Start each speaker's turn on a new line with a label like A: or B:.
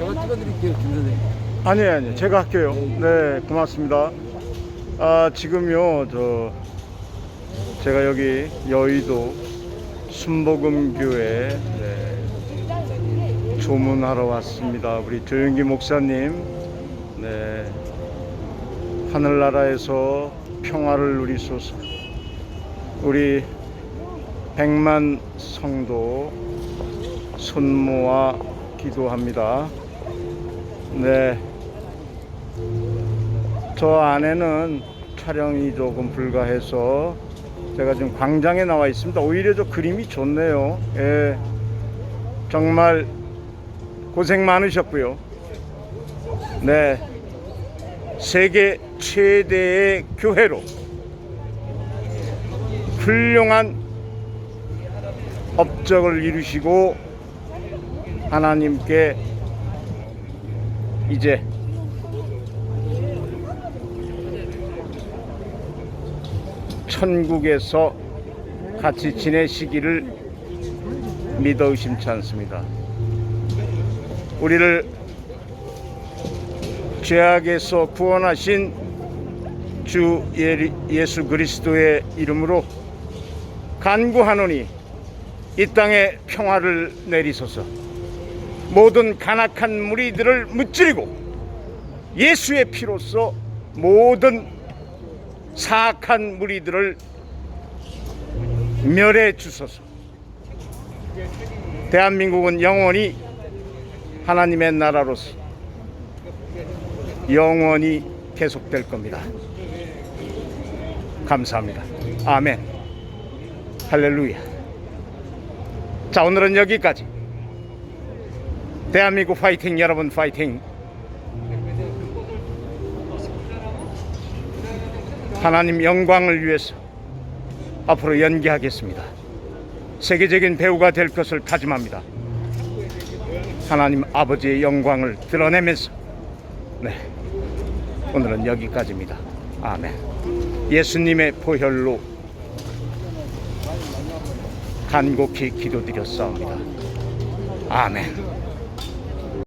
A: 찍어드릴게요, 김 선생님.
B: 아니 아니 제가 할게요. 네 고맙습니다. 아 지금요 저 제가 여기 여의도 순복음교회 네, 조문하러 왔습니다. 우리 조영기 목사님 네 하늘나라에서 평화를 누리소서. 우리 백만 성도 손 모아 기도합니다. 네. 저 안에는 촬영이 조금 불가해서 제가 지금 광장에 나와 있습니다. 오히려 저 그림이 좋네요. 예. 정말 고생 많으셨고요. 네. 세계 최대의 교회로 훌륭한 업적을 이루시고 하나님께 이제 천국에서 같이 지내시기를 믿어 의심치 않습니다. 우리를 죄악에서 구원하신 주 예- 예수 그리스도의 이름으로 간구하노니 이 땅에 평화를 내리소서. 모든 간악한 무리들을 무찌르고 예수의 피로써 모든 사악한 무리들을 멸해 주소서. 대한민국은 영원히 하나님의 나라로서 영원히 계속될 겁니다. 감사합니다. 아멘. 할렐루야. 자, 오늘은 여기까지. 대한민국 파이팅 여러분 파이팅. 하나님 영광을 위해서 앞으로 연기하겠습니다. 세계적인 배우가 될 것을 다짐합니다. 하나님 아버지의 영광을 드러내면서 네 오늘은 여기까지입니다. 아멘. 예수님의 보혈로 간곡히 기도드렸사옵니다. 아멘